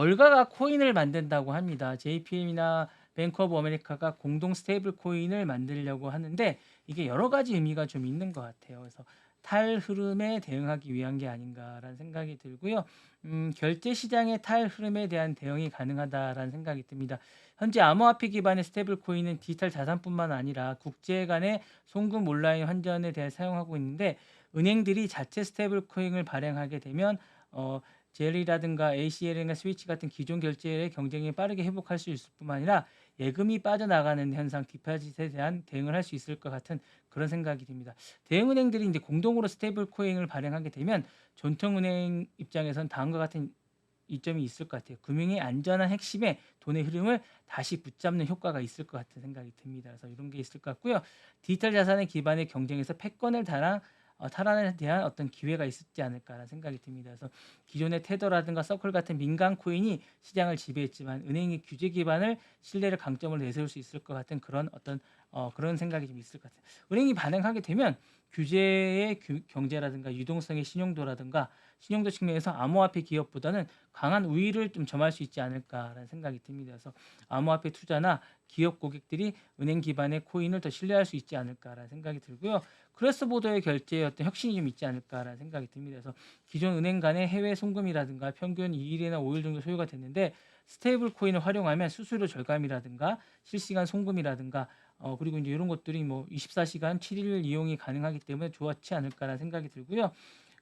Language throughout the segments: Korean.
월가가 코인을 만든다고 합니다. JPM이나 뱅크 오브 아메리카가 공동 스테이블 코인을 만들려고 하는데 이게 여러 가지 의미가 좀 있는 것 같아요. 그래서 탈 흐름에 대응하기 위한 게 아닌가라는 생각이 들고요. 음, 결제 시장의 탈 흐름에 대한 대응이 가능하다라는 생각이 듭니다. 현재 암호화폐 기반의 스테이블 코인은 디지털 자산뿐만 아니라 국제 간의 송금 온라인 환전에 대해 사용하고 있는데 은행들이 자체 스테이블 코인을 발행하게 되면 어, 젤리라든가 ACL이나 스위치 같은 기존 결제의 경쟁이 빠르게 회복할 수 있을 뿐만 아니라 예금이 빠져나가는 현상, 디파짓에 대한 대응을 할 수 있을 것 같은 그런 생각이 듭니다. 대형은행들이 이제 공동으로 스테이블 코인을 발행하게 되면 전통은행 입장에선 다음과 같은 이점이 있을 것 같아요. 금융의 안전한 핵심에 돈의 흐름을 다시 붙잡는 효과가 있을 것 같은 생각이 듭니다. 그래서 이런 게 있을 것 같고요. 디지털 자산의 기반의 경쟁에서 패권을 달아 어, 탈환에 대한 어떤 기회가 있었지 않을까라는 생각이 듭니다. 그래서 기존의 테더라든가 서클 같은 민간 코인이 시장을 지배했지만 은행의 규제 기반을 신뢰를 강점을 내세울 수 있을 것 같은 그런 어떤 어, 그런 생각이 좀 있을 것 같아요. 은행이 반응하게 되면 규제의 규, 경제라든가 유동성의 신용도라든가 신용도 측면에서 암호화폐 기업보다는 강한 우위를 좀 점할 수 있지 않을까라는 생각이 듭니다. 그래서 암호화폐 투자나 기업 고객들이 은행 기반의 코인을 더 신뢰할 수 있지 않을까라는 생각이 들고요. 크로스보더의 결제에 어떤 혁신이 좀 있지 않을까라는 생각이 듭니다. 그래서 기존 은행 간의 해외 송금이라든가 평균 2일이나 5일 정도 소요가 됐는데 스테이블 코인을 활용하면 수수료 절감이라든가 실시간 송금이라든가 어 그리고 이제 이런 것들이 뭐 24시간 7일 이용이 가능하기 때문에 좋았지 않을까라는 생각이 들고요.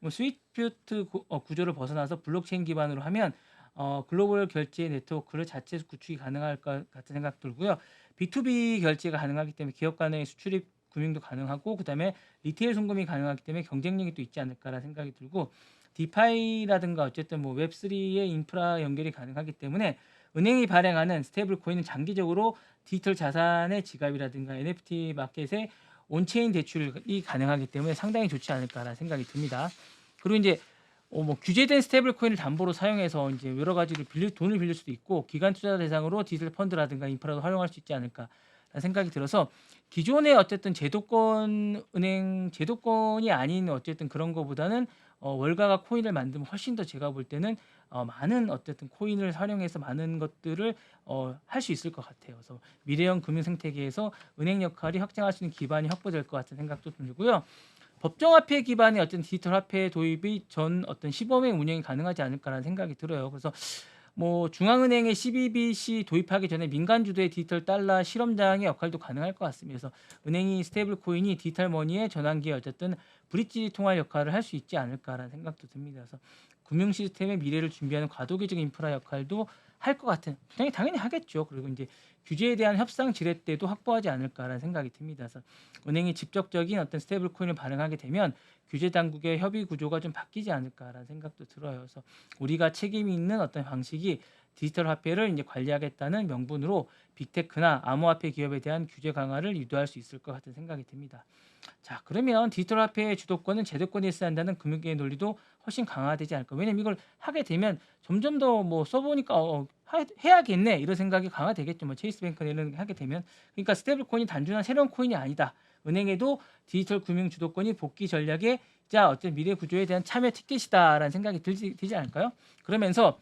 뭐 스위프트 구, 어, 구조를 벗어나서 블록체인 기반으로 하면 어, 글로벌 결제 네트워크를 자체 구축이 가능할 것 같은 생각 들고요. B2B 결제가 가능하기 때문에 기업 간의 수출입 금융도 가능하고 그다음에 리테일 송금이 가능하기 때문에 경쟁력이 또 있지 않을까라는 생각이 들고 디파이라든가 어쨌든 뭐 웹3의 인프라 연결이 가능하기 때문에 은행이 발행하는 스테이블 코인은 장기적으로 디지털 자산의 지갑이라든가 NFT 마켓에 온체인 대출이 가능하기 때문에 상당히 좋지 않을까라는 생각이 듭니다. 그리고 이제 어, 뭐 규제된 스테이블 코인을 담보로 사용해서 이제 여러 가지를 빌릴 돈을 빌릴 수도 있고 기관 투자 대상으로 디지털 펀드라든가 인프라도 활용할 수 있지 않을까 생각이 들어서 기존의 어쨌든 제도권 은행 제도권이 아닌 어쨌든 그런 거보다는 어, 월가가 코인을 만들면 훨씬 더 제가 볼 때는 어, 많은 어쨌든 코인을 활용해서 많은 것들을 어, 할 수 있을 것 같아요. 그래서 미래형 금융 생태계에서 은행 역할이 확장할 수 있는 기반이 확보될 것 같은 생각도 들고요. 법정화폐 기반의 어떤 디지털 화폐 도입이 전 어떤 시범의 운영이 가능하지 않을까라는 생각이 들어요. 그래서 뭐 중앙은행의 CBBC 도입하기 전에 민간 주도의 디지털 달러 실험장의 역할도 가능할 것 같습니다. 그래서 은행이 스테이블 코인이 디지털 머니의 전환기에 어쨌든 브릿지 통화 역할을 할 수 있지 않을까라는 생각도 듭니다. 그래서 금융 시스템의 미래를 준비하는 과도기적 인프라 역할도 할 것 같은 당연히 당연히 하겠죠. 그리고 이제 규제에 대한 협상 지렛대도 확보하지 않을까라는 생각이 듭니다. 그래서 은행이 직접적인 어떤 스테이블 코인을 발행하게 되면 규제 당국의 협의 구조가 좀 바뀌지 않을까라는 생각도 들어요. 그래서 우리가 책임이 있는 어떤 방식이 디지털 화폐를 이제 관리하겠다는 명분으로 빅테크나 암호화폐 기업에 대한 규제 강화를 유도할 수 있을 것 같은 생각이 듭니다. 자, 그러면 디지털 화폐의 주도권은 제도권이 있어야 한다는 금융계의 논리도 훨씬 강화되지 않을까. 왜냐면 이걸 하게 되면 점점 더 뭐 써보니까 어, 하, 해야겠네 이런 생각이 강화되겠죠. 뭐 체이스뱅크나 이런 하게 되면 그러니까 스테이블 코인이 단순한 새로운 코인이 아니다. 은행에도 디지털 금융 주도권이 복귀 전략의 자 어떤 미래 구조에 대한 참여 티켓이다라는 생각이 들지, 들지 않을까요? 그러면서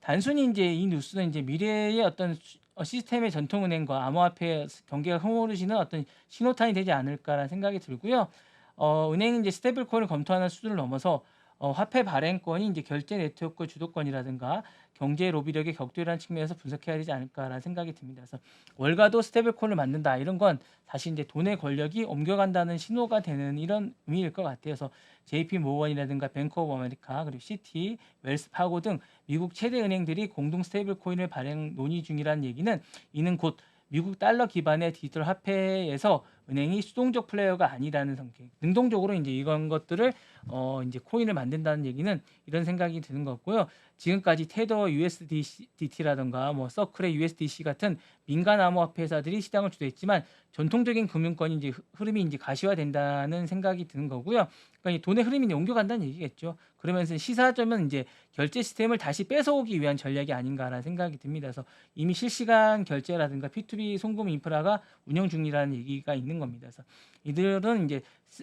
단순히 이제 이 뉴스는 이제 미래의 어떤 어, 시스템의 전통은행과 암호화폐 경계가 흐르시는 어떤 신호탄이 되지 않을까라는 생각이 들고요. 어, 은행이 이제 스테이블 코인을 검토하는 수준을 넘어서 어, 화폐 발행권이 이제 결제 네트워크 주도권이라든가 경제 로비력의 격돌이라는 측면에서 분석해야 되지 않을까라는 생각이 듭니다. 그래서 월가도 스테이블코인을 만든다 이런 건 사실 이제 돈의 권력이 옮겨간다는 신호가 되는 이런 의미일 것 같아요. 그래서 JP 모건이라든가 뱅크 오브 아메리카 그리고 시티, 웰스 파고 등 미국 최대 은행들이 공동 스테이블코인을 발행 논의 중이라는 얘기는 이는 곧 미국 달러 기반의 디지털 화폐에서 은행이 수동적 플레이어가 아니라는 성격. 능동적으로 이제 이런 것들을 어 이제 코인을 만든다는 얘기는 이런 생각이 드는 것 같고요. 지금까지 테더 USDT라든가 뭐 서클의 USDC 같은 민간 암호화폐 회사들이 시장을 주도했지만 전통적인 금융권이 이제 흐름이 이제 가시화된다는 생각이 드는 거고요. 그러니까 이 돈의 흐름이 옮겨간다는 얘기겠죠. 그러면서 시사점은 이제 결제 시스템을 다시 뺏어오기 위한 전략이 아닌가라는 생각이 듭니다. 그래서 이미 실시간 결제라든가 P2B 송금 인프라가 운영 중이라는 얘기가 있는 겁니다. 그래서 이들은 이제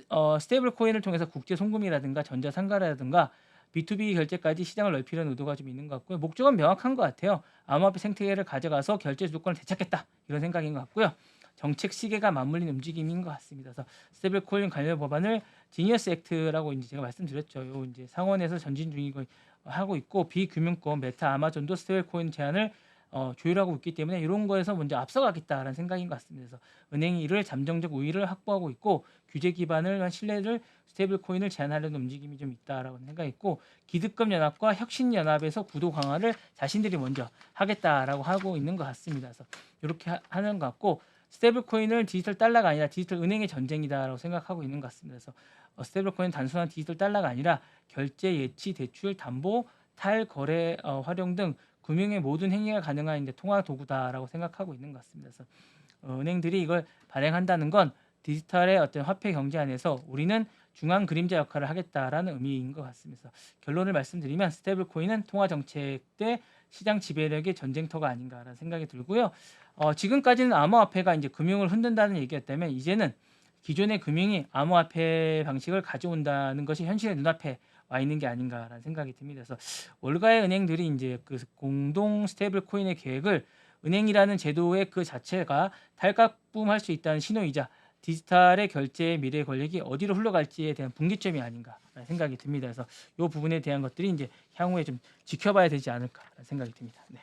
어, 스테이블 코인을 통해서 국제 송금이라든가 전자상가라든가 B2B 결제까지 시장을 넓히려는 의도가 좀 있는 것 같고요. 목적은 명확한 것 같아요. 암호화폐 생태계를 가져가서 결제 주도권을 되찾겠다 이런 생각인 것 같고요. 정책 시계가 맞물린 움직임인 것 같습니다. 그래서 스테이블 코인 관련 법안을 지니어스 액트라고 이제 제가 말씀드렸죠. 요 이제 상원에서 전진 중이고 하고 있고 비금융권 메타 아마존도 스테이블 코인 제한을 어, 조율하고 있기 때문에 이런 거에서 먼저 앞서가겠다라는 생각인 것 같습니다. 그래서 은행이 이를 잠정적 우위를 확보하고 있고 규제 기반을 한 신뢰를 스테이블 코인을 제한하려는 움직임이 좀 있다라고 생각했고 기득권 연합과 혁신 연합에서 구도 강화를 자신들이 먼저 하겠다라고 하고 있는 것 같습니다. 그래서 이렇게 하- 하는 것 같고 스테이블 코인을 디지털 달러가 아니라 디지털 은행의 전쟁이다라고 생각하고 있는 것 같습니다. 그래서 어, 스테이블 코인 단순한 디지털 달러가 아니라 결제, 예치, 대출, 담보, 탈 거래 어, 활용 등 금융의 모든 행위가 가능한 이제 통화 도구다라고 생각하고 있는 것 같습니다. 그래서 어, 은행들이 이걸 발행한다는 건 디지털의 어떤 화폐 경제 안에서 우리는 중앙 그림자 역할을 하겠다라는 의미인 것 같습니다. 결론을 말씀드리면 스테이블 코인은 통화 정책 때 시장 지배력의 전쟁터가 아닌가라는 생각이 들고요. 어, 지금까지는 암호화폐가 이제 금융을 흔든다는 얘기였다면 이제는 기존의 금융이 암호화폐 방식을 가져온다는 것이 현실의 눈앞에 와 있는 게 아닌가라는 생각이 듭니다. 그래서 월가의 은행들이 이제 그 공동 스테이블 코인의 계획을 은행이라는 제도의 그 자체가 탈각붐할 수 있다는 신호이자 디지털의 결제의 미래 권력이 어디로 흘러갈지에 대한 분기점이 아닌가라는 생각이 듭니다. 그래서 이 부분에 대한 것들이 이제 향후에 좀 지켜봐야 되지 않을까라는 생각이 듭니다. 네.